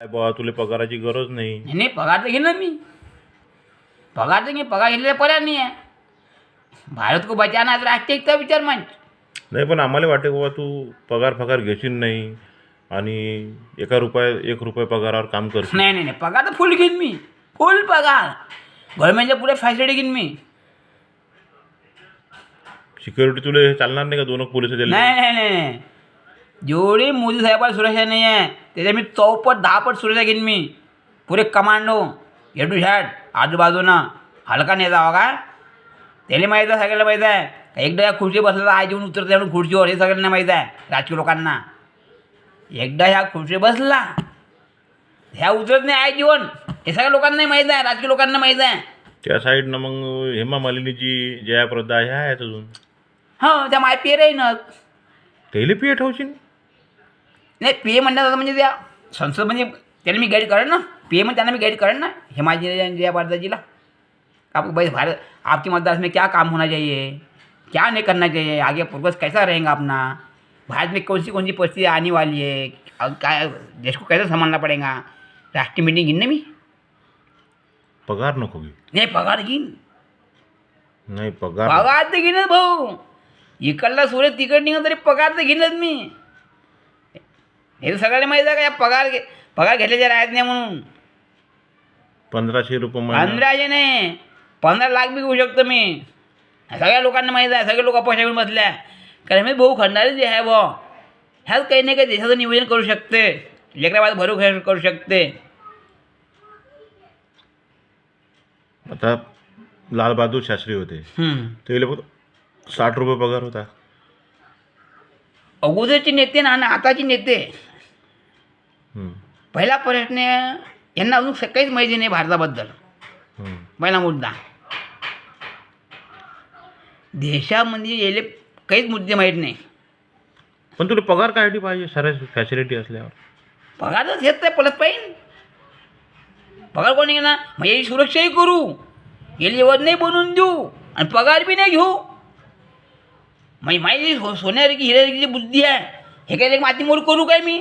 बा तुला पगाराची गरज नाही. नाही पगार तर घेणार मी. पगार तर घे पगार घेतलेला पर्याय नाही आहे भारत को बचाना तर राष्ट्रीयचा विचार मान नाही पण आम्हाला वाटते बाबा तू पगार फगार घेशील नाही आणि एका रुपया एक रुपये पगारावर काम करशील. नाही नाही नाही पगार तर फुल घेईन मी. फुल पगार. गव्हर्नमेंटच्या पुढे फॅसिलिटी घेईन मी. सिक्युरिटी तुला चालणार नाही का? दोन पोलीस नाही नाही नाही. जेवढी मोदी साहेबाला सुरक्षा नाही आहे त्याच्या मी चौपट दहापट सुरक्षा घेईन मी. पुरे कमांडो हेडू शॅट आजूबाजूनं. हलका नेता हो का? त्याला माहीत आहे सगळ्याला माहीत आहे. का एकदा या खुर्ची बसला तर आय जेवून उतरते म्हणून खुर्चीवर हे सगळ्यांना माहीत आहे. राजकीय लोकांना. एकदा ह्या खुर्ची बसला ह्या उतरत नाही आय जीवन हे सगळ्या लोकांनाही माहीत आहे राजकीय लोकांना माहीत आहे. त्या साईडनं मग हेमा मालिनीची जयाप्रदा ह्या आहेत अजून. हो त्या माय पेर आहे ना. त्याला पिये ठेवशील नाही पी ए म्हणण्यात म्हणजे त्या संसद म्हणजे त्याला मी गाईड करेन ना. पी ए म्हणजे त्यांना मी गाईड करेन ना. हिमाचल जया भारदाजीला आपको भाई भारत आपकी मदद में क्या काम होना चाहिए? क्या नहीं करना चाहिए? आगे प्रोग्रेस कैसा रहेगा अपना? भारत में कौन सी कौन सी परिस्थिति आने वाली है? और क्या देश को कैसे संभालना पड़ेगा? राष्ट्रीय मीटिंग घेईन ना मी? पगार नको घे नाही पगार घेईन. नाही पगार पगार तर घेईनच भाऊ. इकडला सूर्य तिकड निघत तरी पगार तर घेईनच मी. हे तर सगळ्यांना माहीत आहे का? या पगार घे पगार घेतल्याच्या राहत नाही म्हणून. पंधराशे रुपये महिना. पंधराशे नाही. पंधरा लाख बी घेऊ शकतो मी. सगळ्या लोकांना माहीत आहे. सगळे लोक पैसे घेऊन बसल्या. कारण मी भाऊ खंडारी जे आहे बा ह्याच काही नाही काही देशाचं नियोजन करू शकते. लेकराबाद भरू करू शकते. आता लालबहादूर शास्त्री होते. हम्म. त्याला फक्त साठ रुपये पगार होता. अगोदरचे नेते ना आणि आताचे नेते. पहिला प्रश्न यांना अजून काहीच माहिती नाही भारताबद्दल. पहिला मुद्दा. देशामध्ये येले काहीच मुद्दे माहीत नाही. पण तुला पगार काय पाहिजे? साऱ्या फॅसिलिटी असल्यावर. पगार तर घेत नाही पडत पाहिजे. पगार कोणी घेणार? मग याची सुरक्षाही करू. याला योजनाही बनवून देऊ. आणि पगार बी नाही घेऊ. माझी सो सोन्यासारखी हिऱ्यासारखी जी बुद्धी आहे हे काय मातीमोल करू काय मी?